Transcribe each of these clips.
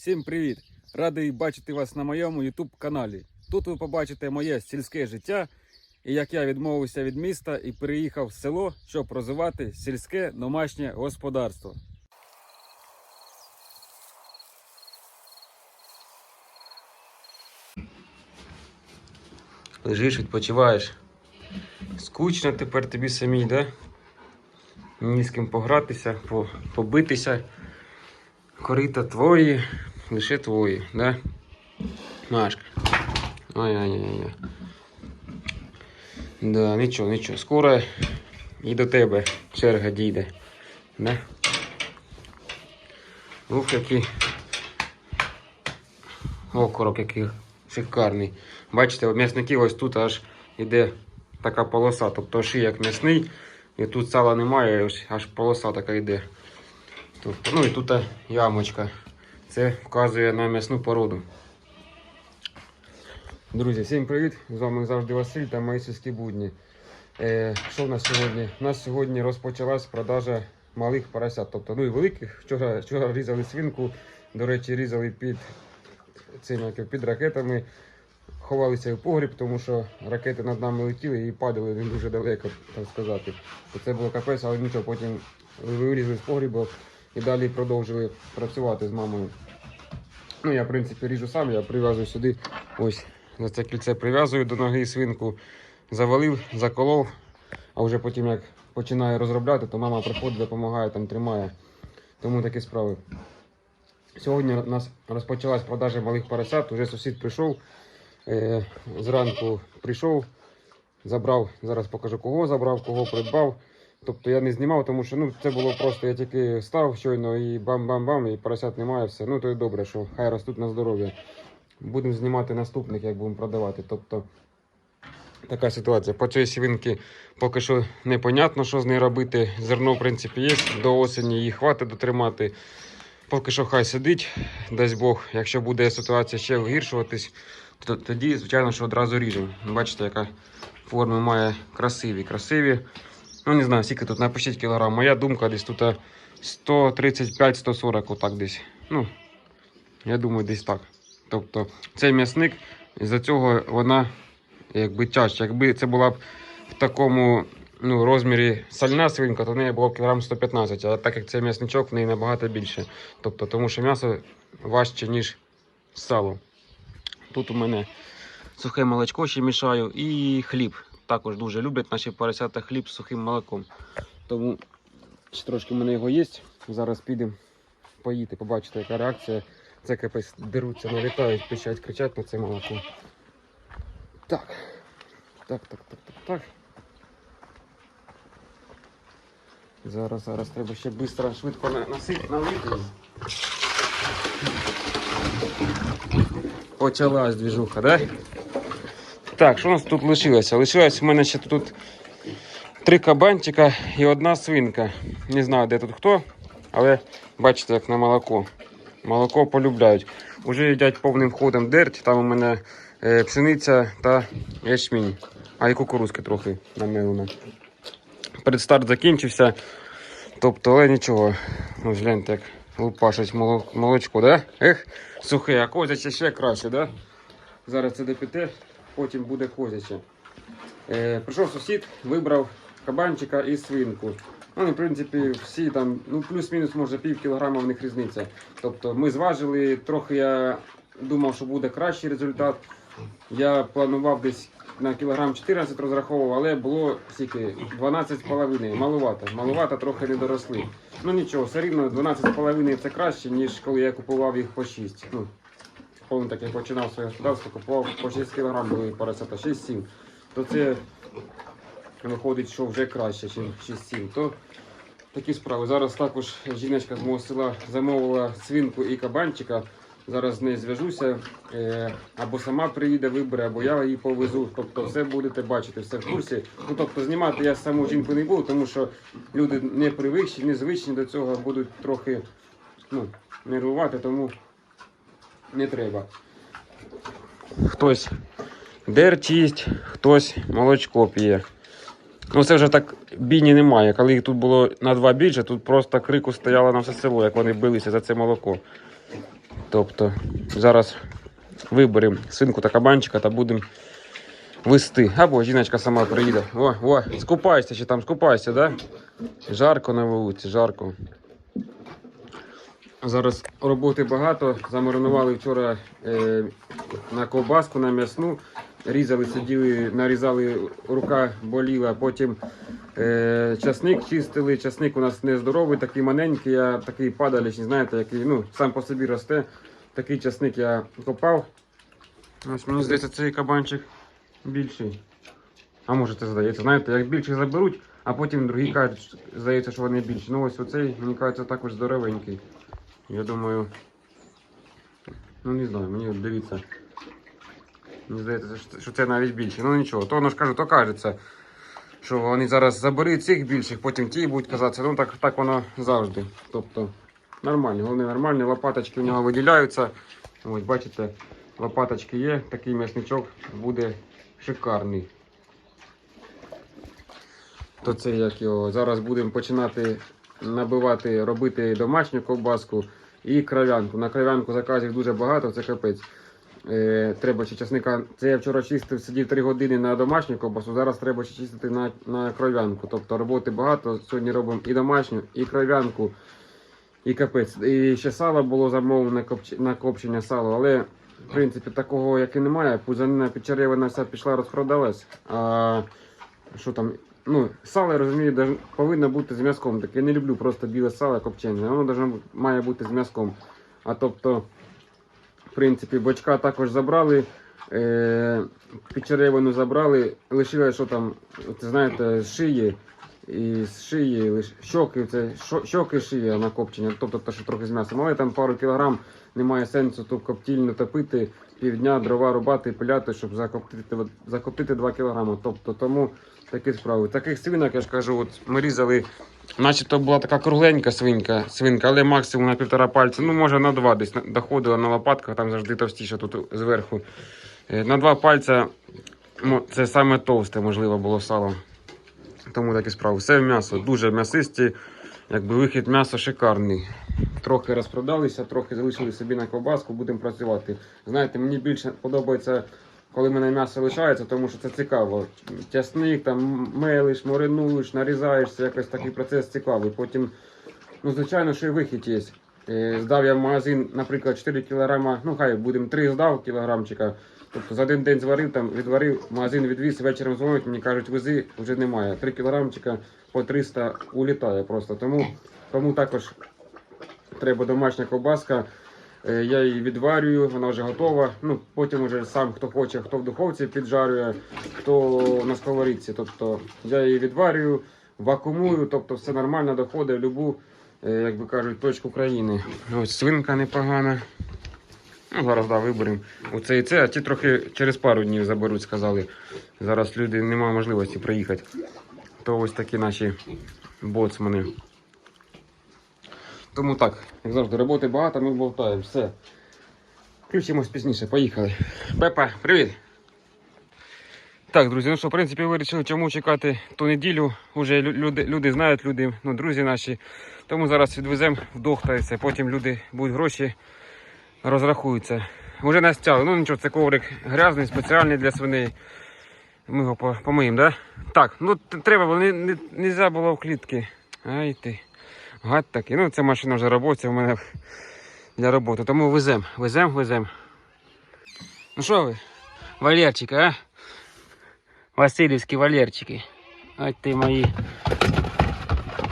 Всім привіт! Радий бачити вас на моєму YouTube каналі. Тут ви побачите моє сільське життя і як я відмовився від міста і переїхав в село, щоб розвивати сільське домашнє господарство. Лежиш, відпочиваєш. Скучно тепер тобі самій, да? Ні з ким погратися, побитися. Корита твої, лише твої, да? Машка. Ой-ой-ой. Да, нічого, нічого. Скоро і до тебе черга дійде. Да? Ух, який окорок який шикарний. Бачите, у м'ясників ось тут аж іде така полоса, тобто шия як м'ясний, і тут сала немає, аж полоса така йде. Тобто, ну і тут ямочка. Це вказує на м'ясну породу. Друзі, всім привіт! З вами завжди Василь та мої сільські будні. Е, що в нас сьогодні? У нас сьогодні розпочалась продажа малих поросят, тобто ну і великих. Вчора, вчора різали свинку, до речі, різали під цим, під ракетами. Ховалися в погріб, тому що ракети над нами летіли і падали не дуже далеко, так сказати. Це було капець, але нічого, потім вилізли з погрібу і далі продовжили працювати з мамою. Ну, я, в принципі, ріжу сам, я прив'язую сюди. Ось на це кільце прив'язую до ноги свинку, завалив, заколов, а вже потім, як починаю розробляти, то мама приходить, допомагає, там тримає. Тому такі справи. Сьогодні у нас розпочалась продажа малих поросят, уже сусід прийшов. Е, зранку прийшов, забрав, зараз покажу кого забрав, кого придбав. Тобто я не знімав, тому що ну, це було просто, я тільки став щойно і бам-бам-бам, і поросят немає, все. Ну то й добре, що хай ростуть на здоров'я. Будемо знімати наступних, як будемо продавати. Тобто така ситуація. По цій свинки поки що непонятно, що з нею робити. Зерно, в принципі, є. До осені її хватить дотримати. Поки що хай сидить, дасть Бог. Якщо буде ситуація ще вгіршуватись, то тоді, звичайно, що одразу ріжемо. Бачите, яка форми має красиві, красиві. Ну, не знаю, скільки тут напишіть кілограм. Моя думка десь тут 135-140, отак десь. Ну, я думаю, десь так. Тобто, цей м'ясник, з-за цього вона якби тяжча. Якби це була б в такому ну, розмірі сальна свинка, то в неї було б кілограм 115, а так як це м'ясничок, в неї набагато більше. Тобто, тому що м'ясо важче, ніж сало. Тут у мене сухе молочко ще мішаю і хліб. Також дуже люблять наші поросята хліб з сухим молоком. Тому ще трошки в мене його є. Зараз підемо поїти, побачите, яка реакція. Це капець деруться, налітають, пищать, кричать на це молоко. Так. Так, так, так, так, так. Зараз, зараз треба ще швидко, швидко насити, налити. Почалась двіжуха, да? Так, що у нас тут лишилося? Лишилось у мене ще тут три кабанчика і одна свинка. Не знаю, де тут хто, але бачите, як на молоко. Молоко полюбляють. Уже їдять повним ходом дерть, там у мене е, пшениця та ячмінь. А і кукурузки трохи намилено. Предстарт закінчився. Тобто, але нічого. Ось гляньте, як лупашить молочко, да? Ех, сухе, а козяче ще краще, да? Зараз це допіте, потім буде козяче. Е, прийшов сусід, вибрав кабанчика і свинку. Ну, в принципі, всі там, ну, плюс-мінус, може, пів кілограма в них різниця. Тобто ми зважили, трохи я думав, що буде кращий результат. Я планував десь на кілограм 14 розраховував, але було скільки 12,5. Малувато. Малувато трохи не доросли. Ну нічого, все рівно 12,5 це краще, ніж коли я купував їх по 6. Ну, пам'ятаю, як я починав своє господарство, купував по 6 кг були поросята, 6-7. То це виходить, що вже краще, ніж 6-7. То такі справи. Зараз також жіночка з мого села замовила свинку і кабанчика. Зараз з нею зв'яжуся. Е, або сама приїде, вибере, або я її повезу. Тобто все будете бачити, все в курсі. Ну тобто знімати я саму жінку не буду, тому що люди не привикші, не звичні до цього, будуть трохи ну, нервувати, тому не треба. Хтось дерть їсть, хтось молочко п'є. Ну це вже так бійні немає. Коли їх тут було на два більше, тут просто крику стояло на все село, як вони билися за це молоко. Тобто зараз виберемо свинку та кабанчика та будемо вести. Або жіночка сама приїде. О, о, скупайся ще там, скупайся, да? Жарко на вулиці, жарко. Зараз роботи багато. Замаринували вчора е, на ковбаску, на м'ясну. Різали, сиділи, нарізали, рука боліла. Потім е, часник чистили. Часник у нас нездоровий, такий маленький, я такий падаліч, знаєте, який ну, сам по собі росте. Такий часник я копав. Ось мені здається, цей кабанчик більший. А може це здається. Знаєте, як більших заберуть, а потім другі кажуть, здається, що вони більші. Ну ось оцей, мені кажеться, також здоровенький. Я думаю. Ну не знаю, мені дивіться. Мені здається, що- це навіть більше. Ну нічого, то воно ж кажу, то кажеться. Що вони зараз заберуть цих більших, потім ті будуть казатися. Ну так, так воно завжди. Тобто нормальні, головне нормальні, лопаточки у нього виділяються. Ось бачите, лопаточки є, такий м'ясничок буде шикарний. То це як його. Зараз будемо починати набивати, робити домашню ковбаску і кров'янку. На кров'янку заказів дуже багато, це капець. Е, треба ще часника. Це я вчора чистив, сидів 3 години на домашню ковбасу, зараз треба ще чистити на, на кров'янку. Тобто роботи багато. Сьогодні робимо і домашню, і кров'янку, і капець. І ще сало було замовлене на копчення сало, але в принципі такого як і немає. Пузанина підчеревина вся пішла, розпродалась. А що там? Ну, сало, я розумію, повинно бути з м'язком. Так я не люблю просто біле сало копчене. Воно має бути з м'язком. А тобто, в принципі, бочка також забрали, е, підчеревину забрали, лишилось, що там, от, знаєте, з шиї. І з шиї, щоки, це щоки шия на копчення, тобто те, що трохи з м'ясом. Але там пару кілограм немає сенсу ту коптільню топити, півдня дрова рубати, пиляти, щоб закоптити, закоптити 2 кілограми. Тобто тому такі справи. Таких свинок, я ж кажу, от ми різали, начебто була така кругленька свинка, свинка, але максимум на півтора пальця, ну може на два десь доходила на лопатках, там завжди товстіше тут зверху. Е, На два пальця це саме товсте, можливо, було сало. Тому такі справи. Все м'ясо, дуже м'ясисті, якби вихід м'яса шикарний. Трохи розпродалися, трохи залишили собі на ковбаску, будемо працювати. Знаєте, мені більше подобається, коли мене м'ясо лишається, тому що це цікаво. Тясник, там мелиш, маринуєш, нарізаєшся, якось такий процес цікавий. Потім, ну, звичайно, що і вихід є. Е, Здав я в магазин, наприклад, 4 кілограма, ну хай будемо 3 здав кілограмчика. Тобто за один день зварив, там, відварив, магазин відвіз, вечором дзвонять, мені кажуть, вези, вже немає. 3 кілограмчика по 300 улітає просто. Тому кому також треба домашня ковбаска. Е, Я її відварюю, вона вже готова. Ну, потім вже сам хто хоче, хто в духовці піджарює, хто на сковорідці. Тобто я її відварюю, вакуумую, тобто все нормально доходить в любу, е, як би кажуть, точку країни. Ось свинка непогана. Ну, зараз да, виберемо. Оце і це, а ті трохи через пару днів заберуть, сказали. Зараз люди немає можливості приїхати. То ось такі наші боцмани. Тому так, як завжди, роботи багато, ми болтаємо. Все. Включимось пізніше, поїхали. Пепа, привіт! Так, друзі, ну що, в принципі, вирішили, чому чекати ту неділю. Уже люди, люди знають, люди, ну, друзі наші. Тому зараз відвеземо в Дохтається, потім люди будуть гроші розрахуються. Уже настяли. Ну нічого, це коврик грязний, спеціальний для свиней. Ми його по- помиємо, да? Так, ну треба, було, не, не, нельзя було в клітки. Ай ти. Гад такий. Ну, ця машина вже робоча у мене для роботи. Тому веземо, веземо, веземо. Ну що ви? Валерчики, а? Васильівські валерчики. Ай ти мої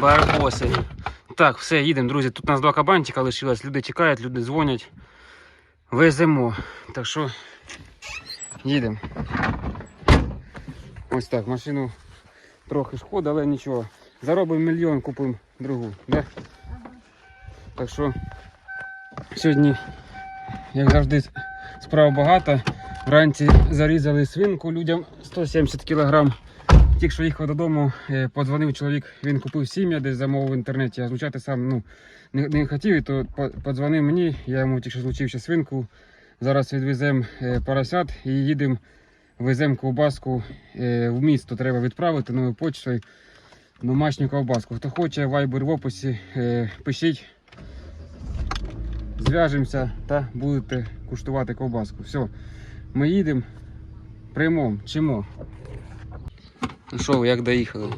барбоси. Так, все, їдемо, друзі. Тут у нас два кабанчика лишилось. Люди чекають, люди дзвонять. Веземо. Так що їдемо. Ось так, машину трохи шкода, але нічого. Заробимо мільйон, купимо другу. Да? Так що сьогодні, як завжди, справ багато. Вранці зарізали свинку людям 170 кг. Тільки що їхав додому, е, подзвонив чоловік, він купив сім'я, десь замовив в інтернеті, а злучати сам ну, не, не хотів, і то подзвонив мені, я йому тільки що злучив ще свинку. Зараз відвеземо е, поросят і їдемо, веземо ковбаску е, в місто. Треба відправити новою почтою. Домашню ковбаску. Хто хоче, вайбер в описі, е, пишіть. зв'яжемося та будете куштувати ковбаску. Все, ми їдемо прямо, чимо. Ну що, як доїхали?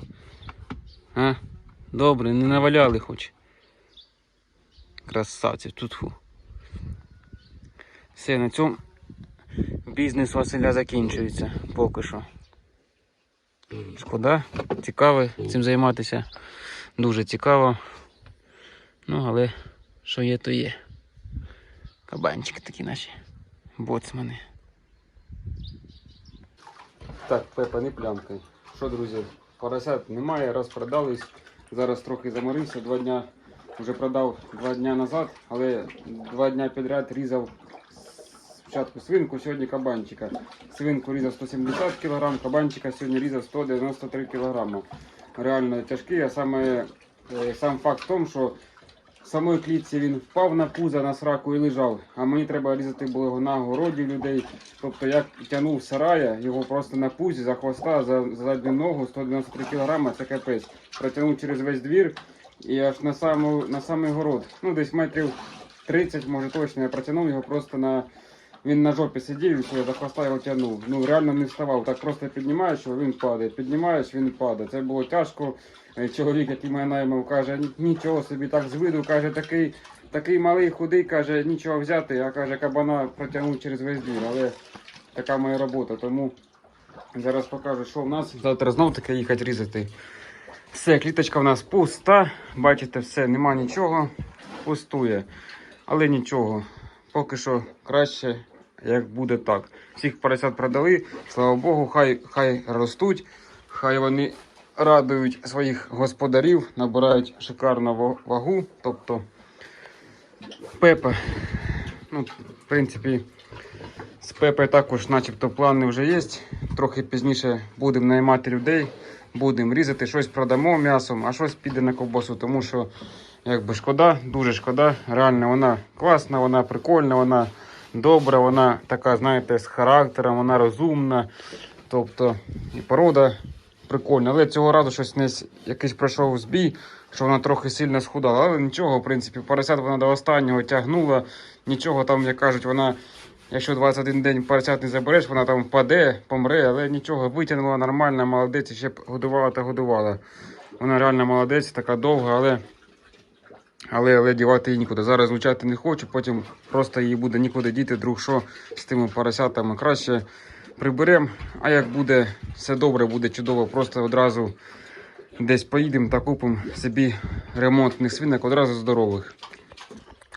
А? Добре, не наваляли хоч. Красавці, тут фу. Все, на цьому бізнес Василя закінчується поки що. Шкода, цікаво цим займатися. Дуже цікаво. Ну, але що є, то є. Кабанчики такі наші. Боцмани. Так, Пепа, не плямкай. Що, друзі, поросят немає, розпродались. Зараз трохи заморився, два дня вже продав два дня назад, але два дня підряд різав спочатку свинку, сьогодні кабанчика. Свинку різав 170 кг, кабанчика сьогодні різав 193 кг. Реально тяжкий, а саме е, сам факт в тому, що в самої клітці він впав на пузо, на сраку і лежав. А мені треба різати було його на городі людей. Тобто я тягнув сарая, його просто на пузі, за хвоста, за, за задню ногу, 193 кг, це капець. Протягнув через весь двір і аж на, саму, на самий город. Ну, десь метрів 30, може точно, я протягнув його просто на. Він на жопі сидів, все, я за хвоста його тягнув. Ну реально не вставав. Так просто піднімаєш, він падає. Піднімаєш, він падає. Це було тяжко. Е, Чоловік, який мене наймав, каже, нічого собі так з виду, каже, такий, такий малий, худий, каже, нічого взяти, а каже, кабана протягнув через весь двір. Але така моя робота. Тому зараз покажу, що в нас. Завтра знов таки їхати різати. Все, кліточка в нас пуста. Бачите, все, нема нічого. Пустує. Але нічого. Поки що краще, як буде так. Всіх поросят продали. Слава Богу, хай, хай ростуть, хай вони радують своїх господарів, набирають шикарну вагу. Тобто Пепа. Ну, в принципі, з Пепи також начебто плани вже є. Трохи пізніше будемо наймати людей, будемо різати, щось продамо м'ясом, а щось піде на ковбасу, тому що якби шкода, дуже шкода. Реально вона класна, вона прикольна, вона добра, вона така, знаєте, з характером, вона розумна. Тобто і порода прикольна. Але цього разу щось не якийсь пройшов збій, що вона трохи сильно схудала. Але нічого, в принципі, поросят вона до останнього тягнула. Нічого там, як кажуть, вона. Якщо 21 день поросят не забереш, вона там впаде, помре, але нічого, витягнула нормально, молодець, ще б годувала та годувала. Вона реально молодець, така довга, але, але, але дівати її нікуди. Зараз звучати не хочу, потім просто її буде нікуди діти, друг що з тими поросятами. Краще приберемо, а як буде все добре, буде чудово, просто одразу десь поїдемо та купимо собі ремонтних свинок, одразу здорових.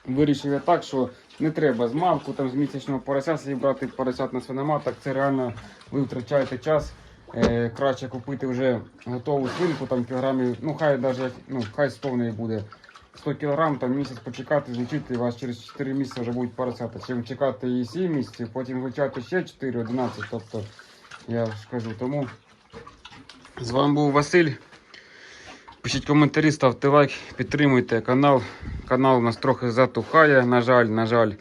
Вирішив я так, що не треба з мавку, там з місячного порося собі брати поросят на свиноматок. Це реально ви втрачаєте час. Е, краще купити вже готову свинку, там кілограмів, ну хай навіть, ну хай 100 в неї буде. 100 кілограм, там місяць почекати, злічити, і у вас через 4 місяці вже будуть поросята. Чим чекати її 7 місяців, потім влучати ще 4, 11. Тобто, я ж кажу, тому з вами був Василь. Пишіть коментарі, ставте лайк, підтримуйте канал. Канал у нас трохи затухає, на жаль, на жаль,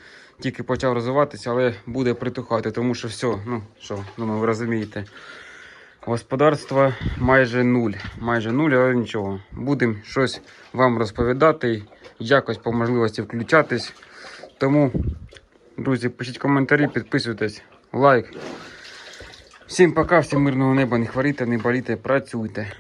тільки почав розвиватися, але буде притухати, тому що все, ну що, думаю, ви розумієте. Господарства майже нуль. Майже нуль, але нічого. Будемо щось вам розповідати, якось по можливості включатись. Тому, друзі, пишіть коментарі, підписуйтесь, лайк. Всім пока, всім мирного неба, не хворійте, не боліте, працюйте.